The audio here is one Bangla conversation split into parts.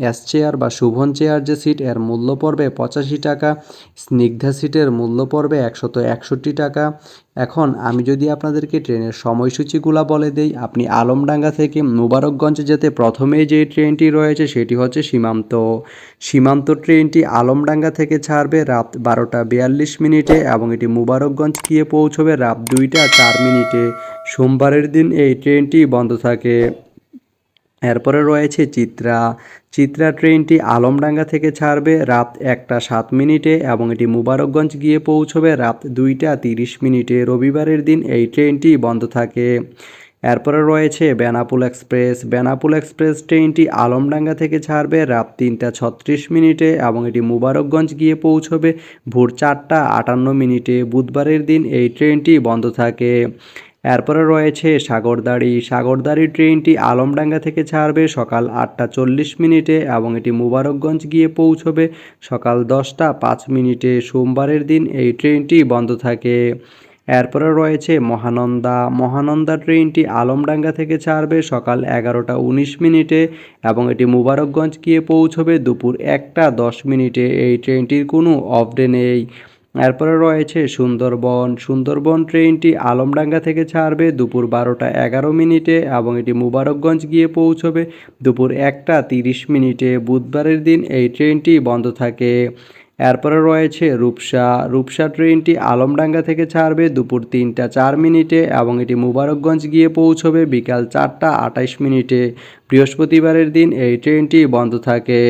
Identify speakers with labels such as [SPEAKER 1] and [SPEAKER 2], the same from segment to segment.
[SPEAKER 1] এস চেয়ার বা শুভন চেয়ার যে সিট এর মূল্য পড়বে পঁচাশি টাকা, স্নিগ্ধা সিটের মূল্য পড়বে একশত একষট্টি টাকা। এখন আমি যদি আপনাদেরকে ট্রেনের সময়সূচিগুলো বলে দেই, আপনি আলমডাঙ্গা থেকে মুবারকগঞ্জ যেতে প্রথমেই যে ট্রেনটি রয়েছে সেটি হচ্ছে সীমান্ত। সীমান্ত ট্রেনটি আলমডাঙ্গা থেকে ছাড়বে রাত বারোটা বিয়াল্লিশ মিনিটে এবং এটি মুবারকগঞ্জ গিয়ে পৌঁছবে রাত দুইটা চার মিনিটে। সোমবারের দিন এই ট্রেনটি বন্ধ থাকে। এরপরে রয়েছে চিত্রা। চিত্রা ট্রেনটি আলমডাঙ্গা থেকে ছাড়বে রাত একটা সাত মিনিটে এবং এটি মুবারকগঞ্জ গিয়ে পৌঁছবে রাত দুইটা তিরিশ মিনিটে। রবিবারের দিন এই ট্রেনটি বন্ধ থাকে। এরপরে রয়েছে বেনাপুল এক্সপ্রেস। বেনাপুল এক্সপ্রেস ট্রেনটি আলমডাঙ্গা থেকে ছাড়বে রাত তিনটা ছত্রিশ মিনিটে এবং এটি মুবারকগঞ্জ গিয়ে পৌঁছবে ভোর চারটা আটান্ন মিনিটে। বুধবারের দিন এই ট্রেনটি বন্ধ থাকে। এরপরে রয়েছে সাগরদাড়ি। সাগরদাড়ি ট্রেনটি আলমডাঙ্গা থেকে ছাড়বে সকাল আটটা চল্লিশ মিনিটে এবং এটি মুবারকগঞ্জ গিয়ে পৌঁছবে সকাল দশটা পাঁচ মিনিটে। সোমবারের দিন এই ট্রেনটি বন্ধ থাকে। এরপরে রয়েছে মহানন্দা। মহানন্দা ট্রেনটি আলমডাঙ্গা থেকে ছাড়বে সকাল এগারোটা উনিশ মিনিটে এবং এটি মুবারকগঞ্জ গিয়ে পৌঁছবে দুপুর একটা দশ মিনিটে। এই ট্রেনটির কোনো অফ ডে নেই। এরপরে রয়েছে সুন্দরবন। সুন্দরবন ট্রেনটি আলমডাঙ্গা থেকে ছাড়বে দুপুর বারোটা এগারো মিনিটে এবং এটি মুবারকগঞ্জ গিয়ে পৌঁছবে দুপুর একটা তিরিশ মিনিটে। বুধবারের দিন এই ট্রেনটি বন্ধ থাকে। এরপরে রয়েছে রূপসা। রূপসা ট্রেনটি আলমডাঙ্গা থেকে ছাড়বে দুপুর তিনটা চার মিনিটে এবং এটি মুবারকগঞ্জ গিয়ে পৌঁছবে বিকাল চারটা আটাইশ মিনিটে। বৃহস্পতিবারের দিন এই ট্রেনটি বন্ধ থাকে।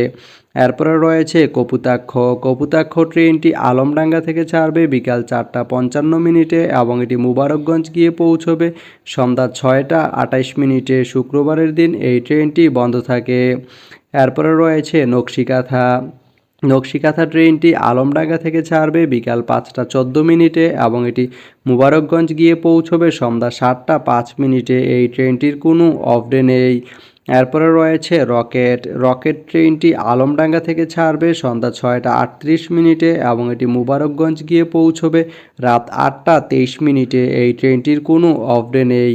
[SPEAKER 1] এরপরে রয়েছে কপুতাক্ষ। কপুতাক্ষ ট্রেনটি আলমডাঙ্গা থেকে ছাড়বে, বিকাল চারটা পঞ্চান্ন মিনিটে এবং এটি মুবারকগঞ্জ গিয়ে পৌঁছবে। সন্ধ্যা ছয়টা আটাইশ মিনিটে শুক্রবারের দিন এই ট্রেনটি বন্ধ থাকে। এরপরে রয়েছে নকশিকাথা। নকশিকাথা ট্রেনটি আলমডাঙ্গা থেকে ছাড়বে, বিকাল পাঁচটা চোদ্দ মিনিটে এবং এটি মুবারকগঞ্জ গিয়ে পৌঁছবে সন্ধ্যা সাতটা পাঁচ মিনিটে। এই ট্রেনটির কোনো অফ ডে নেই। এরপরে রয়েছে রকেট। রকেট ট্রেনটি আলমডাঙ্গা থেকে ছাড়বে, সন্ধ্যা ছয়টা আটত্রিশ মিনিটে এবং এটি মুবারকগঞ্জ গিয়ে পৌঁছবে। রাত আটটা তেইশ মিনিটে এই ট্রেনটির কোনো অফডে নেই।